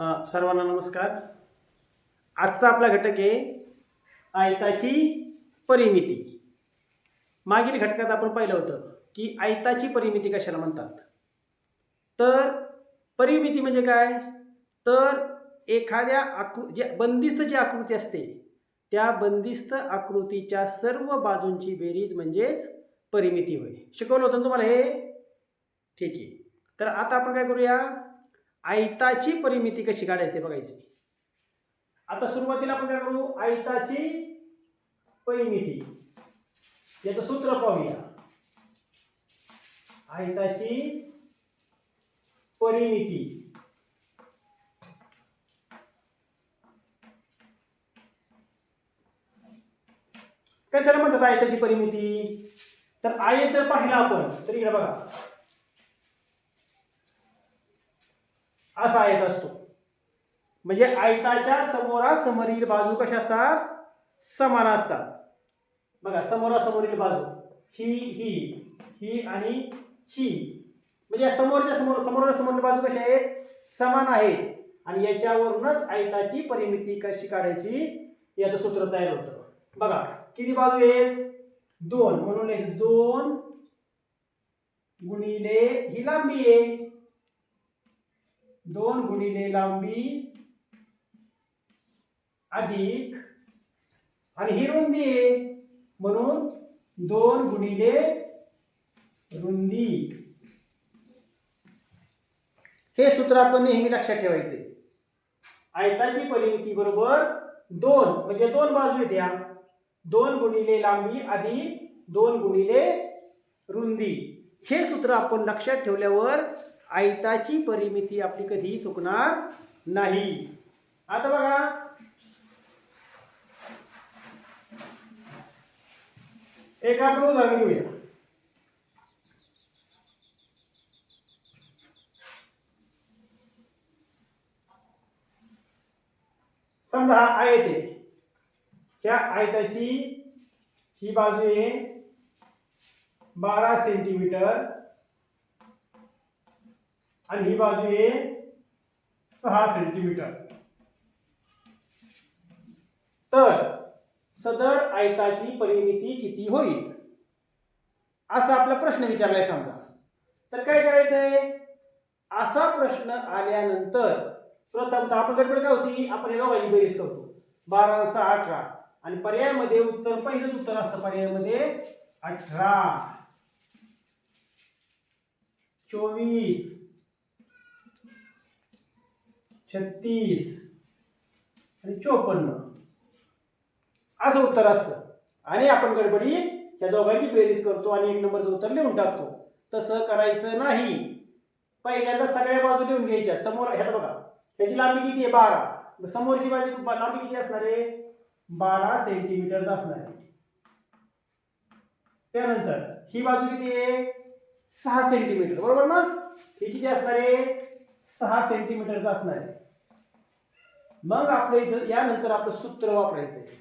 सर्वांना नमस्कार. आजचा आपला घटक आहे आयताची परिमिती. मागील घटकात आपण पाहिलं होतं की आयताची परिमिती कशाला म्हणतात? तर परिमिती म्हणजे काय? तर एखाद्या आकृ जे बंदिस्त जी आकृती असते त्या बंदिस्त आकृतीच्या सर्व बाजूंची बेरीज म्हणजेच परिमिती होय. शिकवलं होतं ना तुम्हाला हे? ठीक आहे. तर आता आपण काय करूया? आयताची परिमिती कशी काढायची ते बघायची. आता सुरुवातीला आपण काय करू? आयताची परिमिती. याचं सूत्र पाहूया. आयताची परिमिती. कशाला म्हणतात आयताची परिमिती? तर आयत जर पाहिला आपण तर इकडे बघा. असा आयत असतो. म्हणजे आयताच्या समोरासमोरील बाजू कशा असतात? समान असतात. बघा समोरासमोरील बाजू. ही ही ही आणि ही. म्हणजे समोरच्या समोर समोरासमोरील बाजू कशा आहेत? समान आहेत. आणि याच्यावरूनच आयताची परिमिती कशी काढायची? याचं सूत्र तयार होतं. बघा किती बाजू आहेत? दोन. म्हणून दोन गुणिले ही लांबी आहे. दोन गुणिले लांबी अधिक आणि ही रुंदी आहे. म्हणून दोन गुणिले रुंदी. हे सूत्र आपण नेहमी लक्षात ठेवायचे. आयताची परिमिती बरोबर दोन म्हणजे दोन बाजू द्या. दोन गुणिले लांबी अधिक दोन गुणिले रुंदी. हे सूत्र आपण लक्षात ठेवल्यावर आयताची परिमिती आपली कधी चुकणार नाही. आता बघा. एक आपण उदाहरण घेऊया. समजा आयत आहे ह्या आयताची ही बाजू आहे बारा सेंटीमीटर. आणि ही बाजू आहे सहा सेंटीमीटर तर सदर आयताची परिमिती किती होईल? असा आपला प्रश्न विचारलाय समजा. तर काय करायचंय? असा प्रश्न आल्यानंतर प्रथमतः आपण गडबड काय होती? आपण एका दोघांची बेरीज करतो. बारा सहा अठरा. आणि पर्यायामध्ये उत्तर पहिलंच उत्तर असतं पर्यायामध्ये अठरा. चोवीस. छत्तीस. आणि चोपन्न. असं उत्तर असतं. आणि आपण गडबडी या दोघांची बेरीज करतो आणि एक नंबरचं उत्तर लिहून टाकतो. तसं करायचं नाही. पहिल्यांदा सगळ्या बाजू लिहून घ्यायच्या. समोर ह्याला बघा. त्याची लांबी किती आहे? बारा. समोरची बाजू लांबी किती असणार आहे? बारा सेंटीमीटर असणार आहे. त्यानंतर ही बाजू किती आहे? सहा सेंटीमीटर बरोबर ना? ही किती असणार आहे? सहा सेंटीमीटरचा असणार आहे मग आपलं इथं यानंतर आपलं सूत्र वापरायचं आहे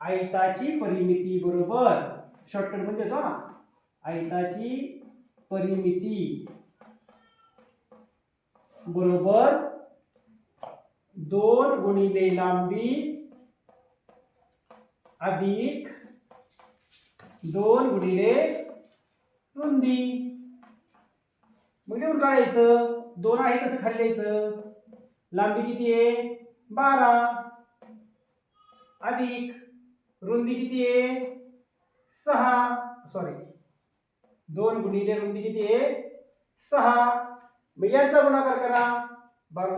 आयताची परिमिती बरोबर. शॉर्टकटमध्ये देतो हा. आयताची परिमिती बरोबर दोन गुणिले लांबी अधिक दोन गुणिले रुंदी. मग लिहून काढायचं. दोन आहे तसं खाली लिहायचं? लांबी किती आहे? बारा. अधिक. रुंदी किती आहे? सहा. सॉरी दोन गुणिले रुंदी किती आहे? सहा. मग याचा गुणाकार करा. बारा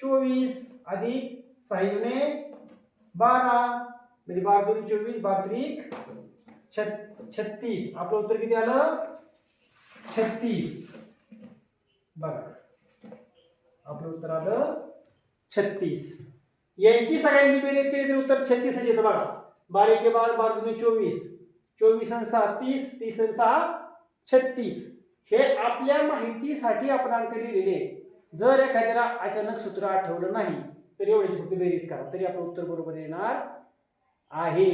चोवीस. अधिक सहा दुने बारा. म्हणजे बारा दोन चोवीस बारा त्रिक छत्तीस. आपलं उत्तर किती आलं? छत्तीस. बघा. आपलं उत्तर आलं छत्तीस. यांची सगळ्यांची बेरीज केली तरी उत्तर छत्तीस येतं बघा. बारा एके बारा बारा चोवीस. चोवीस आणि सहा तीस तीस आणि सहा छत्तीस. हे आपल्या माहितीसाठी आपण अंक लिहिलेले आहेत. जर एखाद्याला अचानक सूत्र आठवलं नाही तर एवढी फक्त बेरीज करा. तरी आपलं उत्तर बरोबर येणार आहे.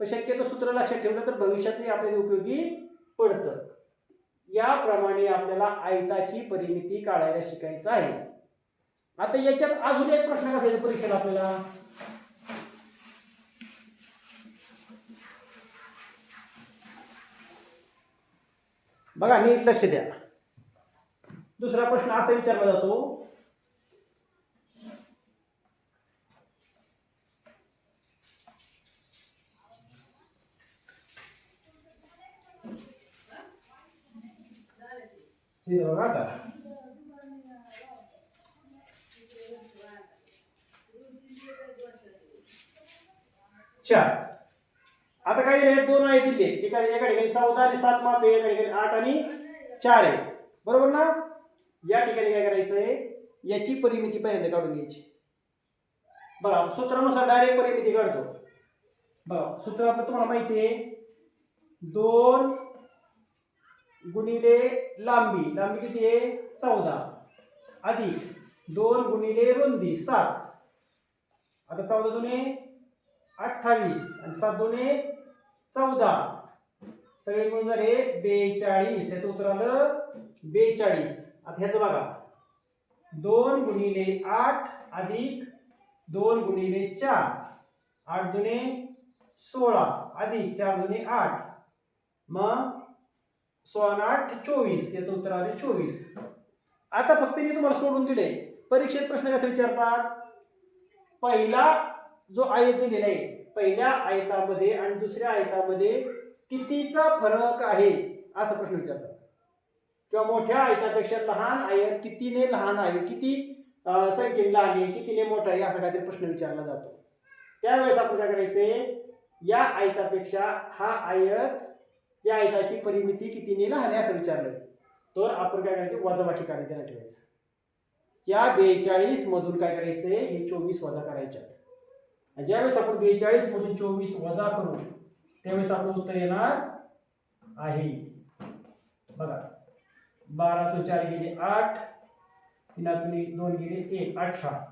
पण शक्यतो सूत्र लक्षात ठेवलं तर भविष्यातही आपल्याला उपयोगी पडतं. याप्रमाणे आपल्याला आयताची परिमिती काढायला शिकायचं आहे. आता याच्यात अजून एक प्रश्न कसा येतो परीक्षेला आपल्याला? बघा नीट लक्ष द्या. दुसरा प्रश्न असा विचारला जातो हे बघा आता चार आता काही रेट दोन आहे दिले एका एका ठिकाणी चौदा आणि सात माप आहे एका ठिकाणी आठ आणि चार आहे. बरोबर ना? या ठिकाणी काय करायचं आहे? याची परिमिती पहिल्यांदा काढून घ्यायची. बघा सूत्रानुसार डायरेक्ट परिमिती काढतो. बघा सूत्र आपलं तुम्हाला माहिती आहे. दोन गुणिले लांबी. लांबी किती आहे? चौदा. अधिक दोन गुणिले रुंदी सात. आता चौदा दोन्ही अठ्ठावीस आणि सात दोन्ही चौदा. सगळे मिळून झाले बेचाळीस. याचं उत्तर आलं बेचाळीस. आता ह्याचं बघा. दोन गुणिले आठ अधिक दोन गुणिले चार. आठ दुने सोळा. अधिक चार दुने आठ. मग सोळा आठ चोवीस. याचं उत्तर आले चोवीस. आता फक्त मी तुम्हाला सोडून दिले परीक्षेत प्रश्न कसे विचारतात? पहिला जो आयत दिलेला आहे पहिल्या आयतामध्ये आणि दुसऱ्या आयतामध्ये कितीचा फरक आहे? असा प्रश्न विचारतात. किंवा मोठ्या आयतापेक्षा लहान आयत कितीने लहान आहे? किती संख्येने लहान आहे? कितीने मोठा आहे? असा काहीतरी प्रश्न विचारला जातो. त्यावेळेस आपण काय करायचे या आयतापेक्षा हा आयत या आयताची परिमिती कितीने लहान आहे असं विचारलं. तर आपण काय करायचं? वजाबाकी काढायला त्याला ठेवायचं. या बेचाळीस मधून काय करायचं? हे चोवीस वजा करायच्या आणि ज्यावेळेस आपण बेचाळीस मधून चोवीस वजा करू त्यावेळेस आपलं उत्तर येणार आहे. बघा. बारातून चार गेले आठ तीनातून दोन गेले एक अठरा.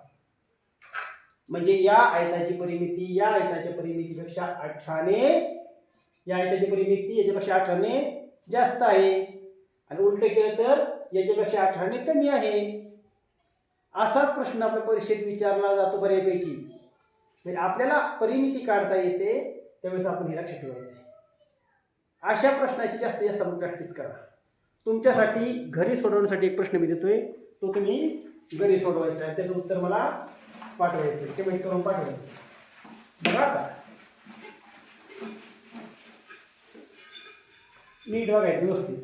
म्हणजे या आयताची परिमिती या आयताच्या परिमितीपेक्षा अठराने या आयताची परिमिती याच्यापेक्षा अठराने जास्त आहे. आणि उलट केलं तर याच्यापेक्षा अठराने कमी आहे. असाच प्रश्न आपल्या परीक्षेत विचारला जातो बऱ्यापैकी. म्हणजे आपल्याला परिमिती काढता येते त्यावेळेस आपण हे लक्षात ठेवायचं आहे. अशा प्रश्नाची जास्तीत जास्त आपण प्रॅक्टिस करा. तुमच्यासाठी घरी सोडवण्यासाठी एक प्रश्न मी देतोय. तो तुम्ही घरी सोडवायचा आहे. त्याचं उत्तर मला पाठवायचं कमेंट करून पाठवायचं बघा आता. नीट बघायचं व्यवस्थित.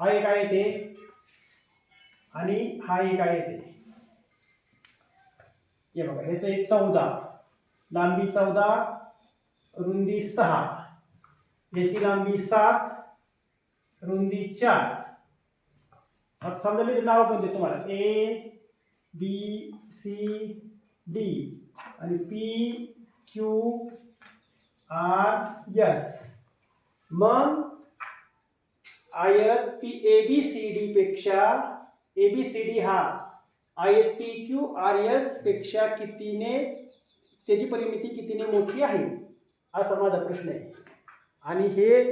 हा एक आहे ते. आणि हा एक आहे ते. हे बघा ह्याचं एक चौदा. लांबी चौदा रुंदी सहा. याची लांबी सात रुंदी चार. आता समजा मी नाव पण देतो तुम्हाला. ए बी सी डी आणि पी क्यू आर यस. मग आयत P A B C D पेक्षा ए बी सी डी हा. आयत पी क्यू आर एसपेक्षा कितीने त्याची परिमिती कितीने मोठी आहे? असा माझा प्रश्न आहे. आणि हे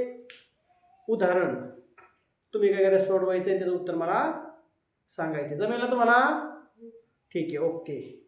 उदाहरण तुम्ही काय करायला सोडवायचं आहे त्याचं उत्तर मला सांगायचं जमेल ना तुम्हाला? ठीक आहे ओके.